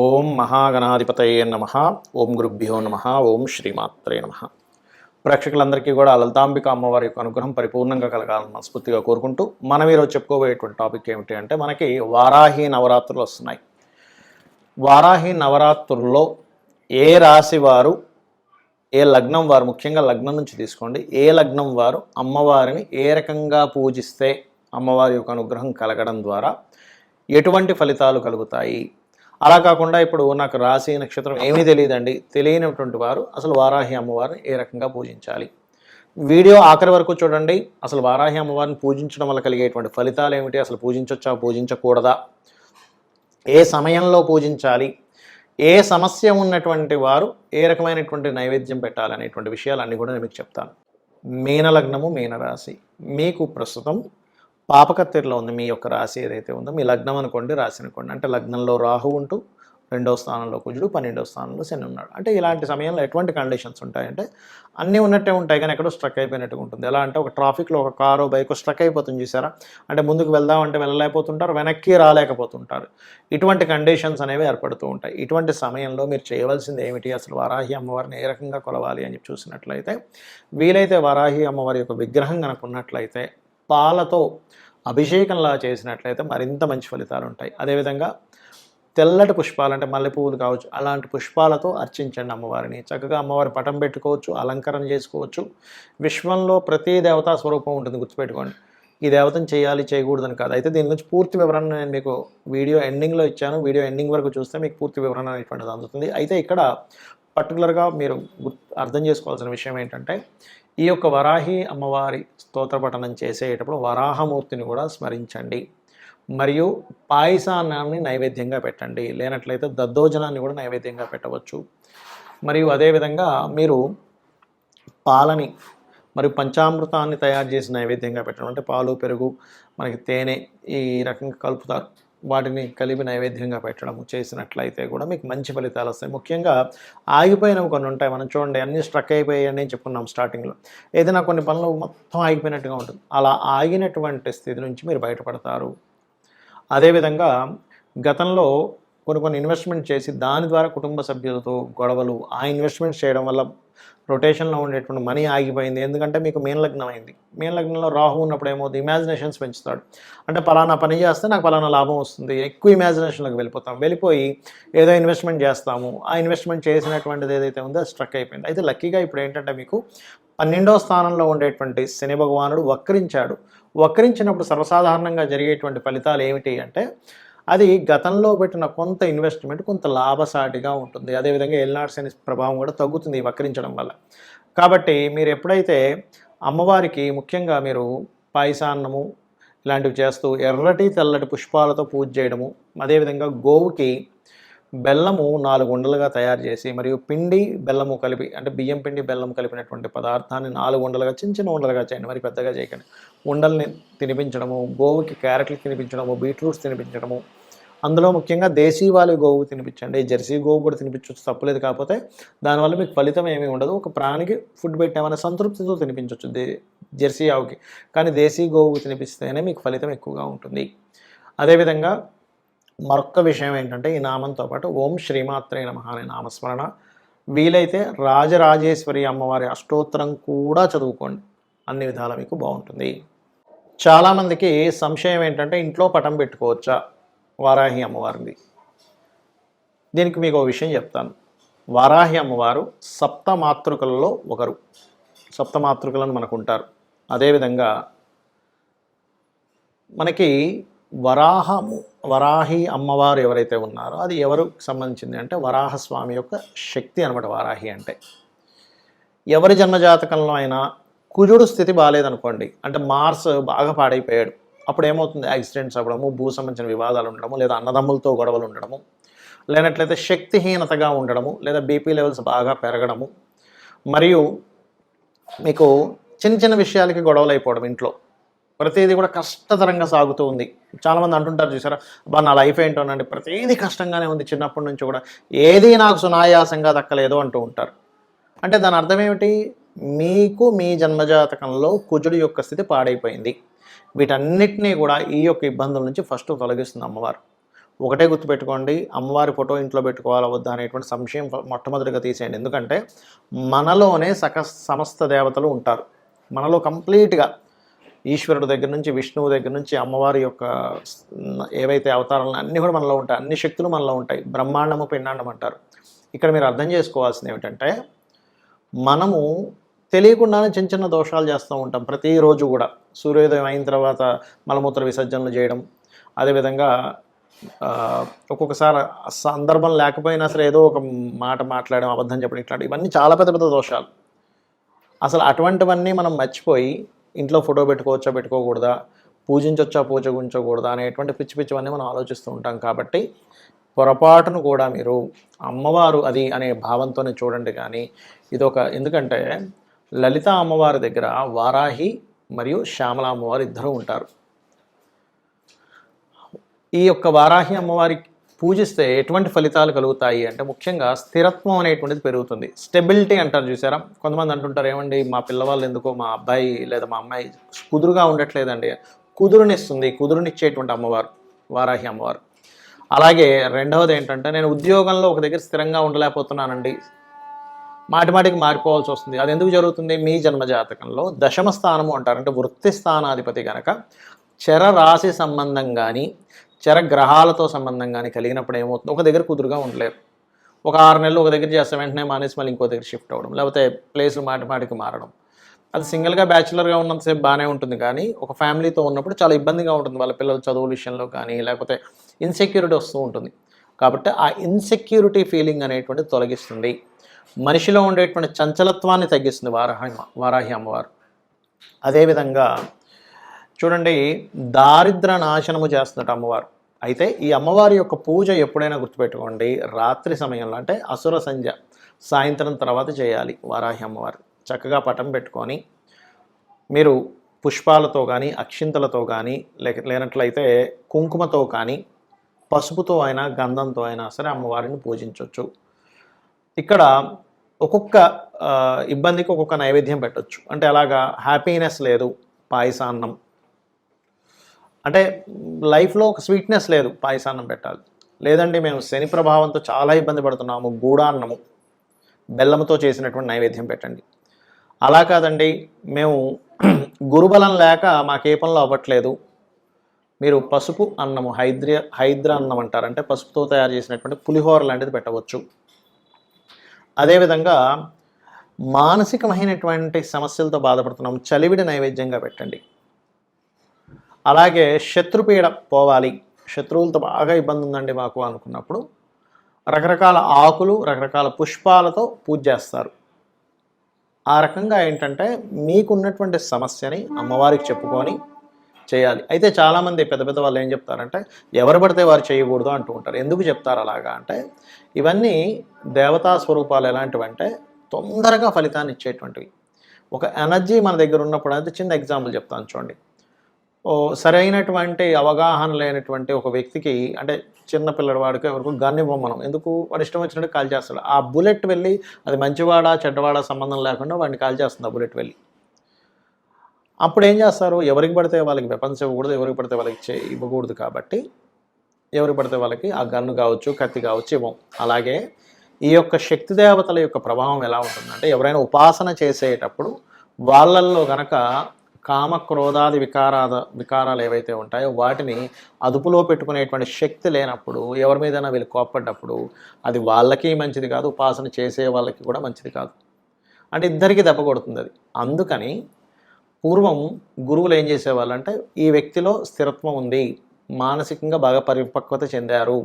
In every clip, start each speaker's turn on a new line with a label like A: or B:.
A: ఓం మహాగణాధిపతయే నమ. ఓం గురుభ్యో నమ. ఓం శ్రీమాత్రే నమ. ప్రేక్షకులందరికీ కూడా లలితాంబిక అమ్మవారి యొక్క అనుగ్రహం పరిపూర్ణంగా కలగాలని మనస్ఫూర్తిగా కోరుకుంటూ మనం ఈరోజు చెప్పుకోబోయేటువంటి టాపిక్ ఏమిటి అంటే మనకి వారాహి నవరాత్రులు వస్తున్నాయి. వారాహి నవరాత్రుల్లో ఏ రాశి వారు ఏ లగ్నం వారు ముఖ్యంగా లగ్నం నుంచి తీసుకోండి ఏ లగ్నం వారు అమ్మవారిని ఏ రకంగా పూజిస్తే అమ్మవారి యొక్క అనుగ్రహం కలగడం ద్వారా ఎటువంటి ఫలితాలు కలుగుతాయి? అలా కాకుండా ఇప్పుడు నాకు రాశి నక్షత్రం ఏమీ తెలియదండి. తెలియనటువంటి వారు అసలు వారాహి అమ్మవారిని ఏ రకంగా పూజించాలి? వీడియో ఆఖరి వరకు చూడండి. అసలు వారాహి అమ్మవారిని పూజించడం వల్ల కలిగేటువంటి ఫలితాలు ఏమిటి? అసలు పూజించవచ్చా పూజించకూడదా? ఏ సమయంలో పూజించాలి? ఏ సమస్య ఉన్నటువంటి వారు ఏ రకమైనటువంటి నైవేద్యం పెట్టాలనేటువంటి విషయాలన్నీ కూడా నేను మీకు చెప్తాను. మీనలగ్నము మీనరాశి. మీకు ప్రస్తుతం పాపకత్తిరిలో ఉంది మీ యొక్క రాశి ఏదైతే ఉందో మీ లగ్నం అనుకోండి రాశి అనుకోండి. అంటే లగ్నంలో రాహు ఉంటూ రెండవ స్థానంలో కుజుడు పన్నెండవ స్థానంలో శని ఉన్నాడు. అంటే ఇలాంటి సమయంలో ఎటువంటి కండిషన్స్ ఉంటాయంటే అన్నీ ఉన్నట్టే ఉంటాయి కానీ ఎక్కడో స్ట్రక్ అయిపోయినట్టుగా ఉంటుంది. ఎలా అంటే ఒక ట్రాఫిక్లో ఒక కారు బైక్ స్ట్రక్ అయిపోతుంది చూసారా? అంటే ముందుకు వెళ్దామంటే వెళ్ళలేకపోతుంటారు వెనక్కి రాలేకపోతుంటారు. ఇటువంటి కండిషన్స్ అనేవి ఏర్పడుతూ ఉంటాయి. ఇటువంటి సమయంలో మీరు చేయవలసింది ఏమిటి? అసలు వారాహి అమ్మవారిని ఏ రకంగా కొలవాలి అని చెప్పి చూసినట్లయితే వీలైతే వారాహి అమ్మవారి యొక్క విగ్రహం కనుక ఉన్నట్లయితే పాలతో అభిషేకంలా చేసినట్లయితే మరింత మంచి ఫలితాలు ఉంటాయి. అదేవిధంగా తెల్లటి పుష్పాలు అంటే మల్లెపువ్వులు కావచ్చు అలాంటి పుష్పాలతో అర్చించండి అమ్మవారిని. చక్కగా అమ్మవారి పటం పెట్టుకోవచ్చు అలంకరణ చేసుకోవచ్చు. విశ్వంలో ప్రతి దేవతా స్వరూపం ఉంటుంది గుర్తుపెట్టుకోండి. ఈ దేవతను చేయాలి చేయకూడదని కాదు. అయితే దీని గురించి పూర్తి వివరణ నేను మీకు వీడియో ఎండింగ్లో ఇచ్చాను. వీడియో ఎండింగ్ వరకు చూస్తే మీకు పూర్తి వివరణ అనేటువంటిది అందుతుంది. అయితే ఇక్కడ పర్టికులర్గా మీరు అర్థం చేసుకోవాల్సిన విషయం ఏంటంటే ఈ యొక్క వరాహి అమ్మవారి స్తోత్రపఠనం చేసేటప్పుడు వరాహమూర్తిని కూడా స్మరించండి. మరియు పాయసాన్నాన్ని నైవేద్యంగా పెట్టండి. లేనట్లయితే దద్దోజనాన్ని కూడా నైవేద్యంగా పెట్టవచ్చు. మరియు అదేవిధంగా మీరు పాలని మరియు పంచామృతాన్ని తయారు చేసి నైవేద్యంగా పెట్టడం. అంటే పాలు పెరుగు మనకి తేనె ఈ రకంగా కలుపుతారు. వాటిని కలిపి నైవేద్యంగా పెట్టడము చేసినట్లయితే కూడా మీకు మంచి ఫలితాలు వస్తాయి. ముఖ్యంగా ఆగిపోయినవి కొన్ని ఉంటాయి. మనం చూడండి అన్నీ స్ట్రక్ అయిపోయాయి అని చెప్పుకున్నాం స్టార్టింగ్లో. ఏదైనా కొన్ని పనులు మొత్తం ఆగిపోయినట్టుగా ఉంటుంది. అలా ఆగినటువంటి స్థితి నుంచి మీరు బయటపడతారు. అదేవిధంగా గతంలో కొన్ని కొన్ని ఇన్వెస్ట్మెంట్ చేసి దాని ద్వారా కుటుంబ సభ్యులతో గొడవలు ఆ ఇన్వెస్ట్మెంట్ చేయడం వల్ల రొటేషన్లో ఉండేటువంటి మనీ ఆగిపోయింది. ఎందుకంటే మీకు మేన్ లగ్నం అయింది మెయిన్ లగ్నంలో రాహు ఉన్నప్పుడు ఏమవుతుంది ఇమాజినేషన్స్ పెంచుతాడు. అంటే పలానా పని చేస్తే నాకు పలానా లాభం వస్తుంది. ఎక్కువ ఇమాజినేషన్లోకి వెళ్ళిపోతాం. వెళ్ళిపోయి ఏదో ఇన్వెస్ట్మెంట్ చేస్తాము. ఆ ఇన్వెస్ట్మెంట్ చేసినటువంటిది ఏదైతే ఉందో అది స్ట్రక్ అయిపోయింది. అయితే లక్కీగా ఇప్పుడు ఏంటంటే మీకు పన్నెండవ స్థానంలో ఉండేటువంటి శని భగవానుడు వక్రించాడు. వక్రించినప్పుడు సర్వసాధారణంగా జరిగేటువంటి ఫలితాలు ఏమిటి అంటే అది గతంలో పెట్టిన కొంత ఇన్వెస్ట్మెంట్ కొంత లాభసాటిగా ఉంటుంది. అదేవిధంగా ఎల్నాట్స్ అనే ప్రభావం కూడా తగ్గుతుంది వక్రించడం వల్ల. కాబట్టి మీరు ఎప్పుడైతే అమ్మవారికి ముఖ్యంగా మీరు పాయసాన్నము ఇలాంటివి చేస్తూ ఎర్రటి తెల్లటి పుష్పాలతో పూజ చేయడము అదేవిధంగా గోవుకి బెల్లము నాలుగు ఉండలుగా తయారు చేసి మరియు పిండి బెల్లము కలిపి అంటే బియ్యం పిండి బెల్లం కలిపినటువంటి పదార్థాన్ని నాలుగు ఉండలుగా చిన్న చిన్న ఉండలుగా చేయండి. మరి పెద్దగా చేయకండి. ఉండల్ని తినిపించడము గోవుకి క్యారెట్లు తినిపించడము బీట్రూట్స్ తినిపించడము అందులో ముఖ్యంగా దేశీవాలి గోవు తినిపించండి. జెర్సీ గోవు కూడా తినిపించవచ్చు తప్పులేదు కాకపోతే దానివల్ల మీకు ఫలితం ఏమీ ఉండదు. ఒక ప్రాణికి ఫుడ్ పెట్టామనే సంతృప్తితో తినిపించవచ్చు దే జెర్సీ ఆవుకి. కానీ దేశీ గోవు తినిపిస్తేనే మీకు ఫలితం ఎక్కువగా ఉంటుంది. అదేవిధంగా మరొక్క విషయం ఏంటంటే ఈ నామంతో పాటు ఓం శ్రీమాత్రే నమ అనే నామస్మరణ. వీలైతే రాజరాజేశ్వరి అమ్మవారి అష్టోత్తరం కూడా చదువుకోండి. అన్ని విధాలా మీకు బాగుంటుంది. చాలామందికి సంశయం ఏంటంటే ఇంట్లో పటం పెట్టుకోవచ్చా? వారాహి అమ్మవారిది. దీనికి మీకు ఒక విషయం చెప్తాను. వారాహి అమ్మవారు సప్తమాతృకలలో ఒకరు. సప్త మాతృకలను మనకు ఉంటారు అదేవిధంగా మనకి వరాహము వరాహి అమ్మవారు ఎవరైతే ఉన్నారో అది ఎవరికి సంబంధించింది అంటే వరాహస్వామి యొక్క శక్తి అనమాట వారాహి అంటే. ఎవరి జన్మజాతకంలో అయినా కుజుడు స్థితి బాగాలేదనుకోండి అంటే మార్స్ బాగా పాడైపోయాడు అప్పుడు ఏమవుతుంది యాక్సిడెంట్స్ అవ్వడము భూ సంబంధించిన వివాదాలు ఉండడము లేదా అన్నదమ్ములతో గొడవలు ఉండడము లేనట్లయితే శక్తిహీనతగా ఉండడము లేదా బీపీ లెవెల్స్ బాగా పెరగడము మరియు మీకు చిన్న చిన్న విషయాలకి గొడవలు అయిపోవడం ఇంట్లో. ప్రతిదీ కూడా కష్టతరంగా సాగుతూ ఉంది. చాలామంది అంటుంటారు చూసారా బా నా లైఫ్ ఏంటోనండి ప్రతిదీ కష్టంగానే ఉంది చిన్నప్పటి నుంచి కూడా. ఏది నాకు సునాయాసంగా దక్కలేదు అంటూ ఉంటారు. అంటే దాని అర్థం ఏమిటి మీకు మీ జన్మజాతకంలో కుజుడు యొక్క స్థితి పాడైపోయింది. వీటన్నిటినీ కూడా ఈ యొక్క ఇబ్బందుల నుంచి ఫస్ట్ తొలగిస్తుంది అమ్మవారు. ఒకటే గుర్తుపెట్టుకోండి అమ్మవారి ఫోటో ఇంట్లో పెట్టుకోవాలా వద్దా అనేటువంటి సంశయం మొట్టమొదటిగా తీసేయండి. ఎందుకంటే మనలోనే సక సమస్త దేవతలు ఉంటారు. మనలో కంప్లీట్గా ఈశ్వరుడు దగ్గర నుంచి విష్ణువు దగ్గర నుంచి అమ్మవారి యొక్క ఏవైతే అవతారాలు అన్నీ కూడా మనలో ఉంటాయి. అన్ని శక్తులు మనలో ఉంటాయి. బ్రహ్మాండము పిండాండం అంటారు. ఇక్కడ మీరు అర్థం చేసుకోవాల్సింది ఏమిటంటే మనము తెలియకుండానే చిన్న చిన్న దోషాలు చేస్తూ ఉంటాం ప్రతిరోజు కూడా. సూర్యోదయం అయిన తర్వాత మలమూత్ర విసర్జనలు చేయడం. అదేవిధంగా ఒక్కొక్కసారి సందర్భం లేకపోయినా సరే ఏదో ఒక మాట మాట్లాడడం అబద్ధం చెప్పడం ఇట్లాంటి ఇవన్నీ చాలా పెద్ద పెద్ద దోషాలు. అసలు అటువంటివన్నీ మనం మర్చిపోయి ఇంట్లో ఫోటో పెట్టుకోవచ్చా పెట్టుకోకూడదా పూజించవచ్చా పూజగుంచకూడదా అనేటువంటి పిచ్చి పిచ్చివన్నీ మనం ఆలోచిస్తూ ఉంటాం కాబట్టి పొరపాటును కూడా మీరు అమ్మవారు అది అనే భావంతోనే చూడండి కానీ ఇదొక ఎందుకంటే లలిత అమ్మవారి దగ్గర వారాహి మరియు శ్యామల అమ్మవారు ఇద్దరు ఉంటారు. ఈ యొక్క వారాహి అమ్మవారి పూజిస్తే ఎటువంటి ఫలితాలు కలుగుతాయి అంటే ముఖ్యంగా స్థిరత్వం అనేటువంటిది పెరుగుతుంది. స్టెబిలిటీ అంటారు చూసారా? కొంతమంది అంటుంటారు ఏమండి మా పిల్లవాళ్ళు ఎందుకో మా అబ్బాయి లేదా మా అమ్మాయి కుదురుగా ఉండట్లేదండి. కుదురునిస్తుంది కుదురునిచ్చేటువంటి అమ్మవారు వారాహి అమ్మవారు. అలాగే రెండవది ఏంటంటే నేను ఉద్యోగంలో ఒక దగ్గర స్థిరంగా ఉండలేకపోతున్నానండి. మాటిమాటికి మారిపోవాల్సి వస్తుంది. అది ఎందుకు జరుగుతుంది? మీ జన్మజాతకంలో దశమ స్థానము అంటారు అంటే వృత్తి స్థానాధిపతి కనుక చర రాశి సంబంధం కానీ చర గ్రహాలతో సంబంధం కానీ కలిగినప్పుడు ఏమవుతుంది? ఒక దగ్గర కుదురుగా ఉండలేరు. ఒక ఆరు నెలలు ఒక దగ్గర చేస్తే వెంటనే మానేసి మళ్ళీ ఇంకో దగ్గర షిఫ్ట్ అవ్వడం లేకపోతే ప్లేసులు మాటిమాటికి మారడం. అది సింగిల్గా బ్యాచులర్గా ఉన్నంతసేపు బాగానే ఉంటుంది కానీ ఒక ఫ్యామిలీతో ఉన్నప్పుడు చాలా ఇబ్బందిగా ఉంటుంది. వాళ్ళ పిల్లల చదువుల విషయంలో కానీ లేకపోతే ఇన్సెక్యూరిటీ వస్తూ ఉంటుంది. కాబట్టి ఆ ఇన్సెక్యూరిటీ ఫీలింగ్ అనేటువంటిది తొలగిస్తుంది. మనిషిలో ఉండేటువంటి చంచలత్వాన్ని తగ్గిస్తుంది వారాహి వారాహి అమ్మవారు. అదేవిధంగా చూడండి దారిద్ర నాశనము చేస్తున్నట్టు అమ్మవారు. అయితే ఈ అమ్మవారి యొక్క పూజ ఎప్పుడైనా గుర్తుపెట్టుకోండి రాత్రి సమయంలో అంటే అసుర సంధ్య సాయంత్రం తర్వాత చేయాలి వారాహి అమ్మవారు. చక్కగా పటం పెట్టుకొని మీరు పుష్పాలతో కానీ అక్షింతలతో కానీ లేక లేనట్లయితే కుంకుమతో కానీ పసుపుతో అయినా గంధంతో అయినా సరే అమ్మవారిని పూజించవచ్చు ఇక్కడ ఒక్కొక్క ఇబ్బందికి ఒక్కొక్క నైవేద్యం పెట్టచ్చు. అంటే అలాగా హ్యాపీనెస్ లేదు పాయసాన్నం. అంటే లైఫ్లో ఒక స్వీట్నెస్ లేదు పాయసాన్నం పెట్టాలి. లేదండి మేము శని ప్రభావంతో చాలా ఇబ్బంది పడుతున్నాము గూడాన్నము బెల్లంతో చేసినటువంటి నైవేద్యం పెట్టండి. అలా కాదండి మేము గురుబలం లేక మాకే పనులు అవ్వట్లేదు. మీరు పసుపు అన్నము హైద్ర హైద్ర అన్నం అంటారు. అంటే పసుపుతో తయారు చేసినటువంటి పులిహోర లాంటిది పెట్టవచ్చు. అదేవిధంగా మానసికమైనటువంటి సమస్యలతో బాధపడుతున్నాం. చలివిడి నైవేద్యంగా పెట్టండి. అలాగే శత్రుపీడ పోవాలి. శత్రువులతో బాగా ఇబ్బంది ఉందండి మాకు అనుకున్నప్పుడు. రకరకాల ఆకులు రకరకాల పుష్పాలతో పూజ చేస్తారు. ఆ రకంగా ఏంటంటే మీకున్నటువంటి సమస్యని అమ్మవారికి చెప్పుకొని చేయాలి. అయితే చాలామంది పెద్ద పెద్ద వాళ్ళు ఏం చెప్తారంటే ఎవరు పడితే వారు చేయకూడదు అంటూ ఉంటారు. ఎందుకు చెప్తారు అలాగా అంటే ఇవన్నీ దేవతా స్వరూపాలు ఎలాంటివంటే తొందరగా ఫలితాన్ని ఇచ్చేటువంటివి. ఒక ఎనర్జీ మన దగ్గర ఉన్నప్పుడు అయితే చిన్న ఎగ్జాంపుల్ చెప్తాను చూడండి. ఓ సరైనటువంటి అవగాహన లేనటువంటి ఒక వ్యక్తికి అంటే చిన్న పిల్లవాడికి ఎవరికి గన్ ఇవ్వం మనం ఎందుకు? వాడు ఇష్టం వచ్చినట్టు కాల్ చేస్తాడు. ఆ బుల్లెట్ వెళ్ళి అది మంచివాడా చెడ్డవాడా సంబంధం లేకుండా వాడిని కాల్ చేస్తుంది ఆ బుల్లెట్ వెళ్ళి. అప్పుడు ఏం చేస్తారు? ఎవరికి పడితే వాళ్ళకి వెపన్స్ ఇవ్వకూడదు ఎవరికి పడితే వాళ్ళకి చే ఇవ్వకూడదు కాబట్టి ఎవరికి పడితే వాళ్ళకి ఆ గన్ను కావచ్చు కత్తి కావచ్చు ఇవ్వం. అలాగే ఈ యొక్క శక్తి దేవతల యొక్క ప్రభావం ఎలా ఉంటుందంటే ఎవరైనా ఉపాసన చేసేటప్పుడు వాళ్ళల్లో గనక కామ క్రోధాది వికారాద వికారాలు ఏవైతే ఉంటాయో వాటిని అదుపులో పెట్టుకునేటువంటి శక్తి లేనప్పుడు ఎవరి మీదైనా వీళ్ళు కోప్పడ్డప్పుడు అది వాళ్ళకి మంచిది కాదు ఉపాసన చేసే వాళ్ళకి కూడా మంచిది కాదు. అంటే ఇద్దరికీ దెబ్బ కొడుతుంది అది. అందుకని పూర్వం గురువులు ఏం చేసేవాళ్ళు అంటే ఈ వ్యక్తిలో స్థిరత్వం ఉంది మానసికంగా బాగా పరిపక్వత చెందారు.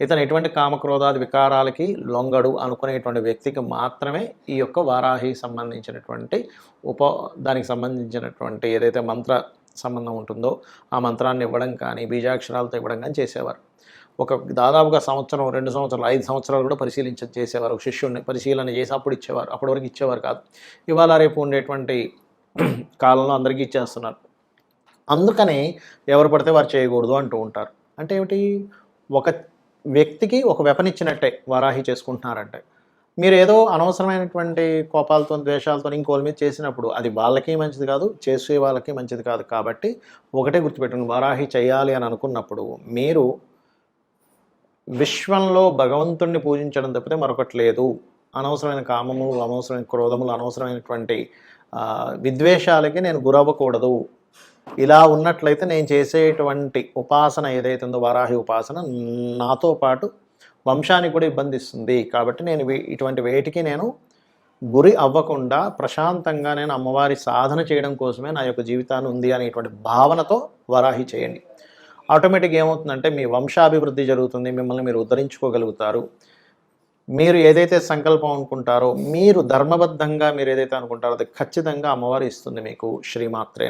A: ఇతను ఎటువంటి కామక్రోధాది వికారాలకి లొంగడు అనుకునేటువంటి వ్యక్తికి మాత్రమే ఈ యొక్క వారాహి సంబంధించినటువంటి ఉప దానికి సంబంధించినటువంటి ఏదైతే మంత్ర సంబంధం ఉంటుందో ఆ మంత్రాన్ని ఇవ్వడం కానీ బీజాక్షరాలతో ఇవ్వడం కానీ చేసేవారు. ఒక దాదాపుగా సంవత్సరం రెండు సంవత్సరాలు ఐదు సంవత్సరాలు కూడా పరిశీలించ చేసేవారు. ఒక శిష్యుడిని పరిశీలన చేసి అప్పుడు ఇచ్చేవారు. అప్పటి వరకు ఇచ్చేవారు కాదు. ఇవాళ రేపు ఉండేటువంటి కాలంలో అందరికీ ఇచ్చేస్తున్నారు. అందుకని ఎవరు పడితే వారు చేయకూడదు అంటూ ఉంటారు. అంటే ఏమిటి? ఒక వ్యక్తికి ఒక వెపన్ ఇచ్చినట్టే వారాహి చేసుకుంటున్నారంటే. మీరు ఏదో అనవసరమైనటువంటి కోపాలతో ద్వేషాలతో ఇంకోళ్ళ మీద చేసినప్పుడు అది వాళ్ళకి మంచిది కాదు చేసే వాళ్ళకి మంచిది కాదు కాబట్టి ఒకటే గుర్తుపెట్టుకుని వారాహి చేయాలి అని అనుకున్నప్పుడు మీరు విశ్వంలో భగవంతుణ్ణి పూజించడం తప్పితే మరొకటి లేదు. అనవసరమైన కామములు అనవసరమైన క్రోధములు అనవసరమైనటువంటి విద్వేషాలకి నేను గురవ్వకూడదు. ఇలా ఉన్నట్లయితే నేను చేసేటువంటి ఉపాసన ఏదైతే ఉందో వారాహి ఉపాసన నాతో పాటు వంశానికి కూడా ఇబ్బంది ఇస్తుంది కాబట్టి నేను ఇటువంటి వేటికి నేను గురి అవ్వకుండా ప్రశాంతంగా నేను అమ్మవారి సాధన చేయడం కోసమే నా యొక్క జీవితాన్ని ఉంది అనేటువంటి భావనతో వరాహి చేయండి. ఆటోమేటిక్గా ఏమవుతుందంటే మీ వంశాభివృద్ధి జరుగుతుంది. మిమ్మల్ని మీరు ఉద్ధరించుకోగలుగుతారు. మీరు ఏదైతే సంకల్పం అనుకుంటారో మీరు ధర్మబద్ధంగా మీరు ఏదైతే అనుకుంటారో అది ఖచ్చితంగా అమ్మవారు ఇస్తుంది మీకు శ్రీమాత్రే